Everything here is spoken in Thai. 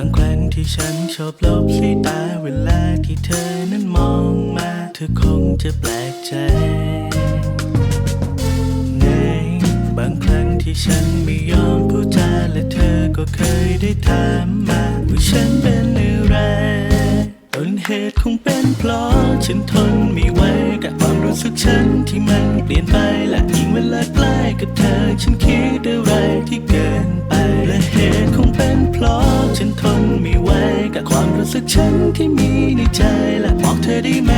างครั้งที่ฉันชอบลบสายตาเวลาที่เธอนั้นมองมา เธอคงจะแปลกใจไงบางครั้งที่ฉันไม่ยอมพูดจาและเธอก็เคยได้ถามมาว่าฉันเป็นอะไรต้นเหตุคงเป็นเพราะฉันทนไม่ไหวกับความรู้สึกฉันที่มันเปลี่ยนไปและยิ่งเวลาใกล้กับเธอฉันคิด ไม่ไหวกับความรู้สึกฉันที่มีในใจและบอกเธอได้ไหม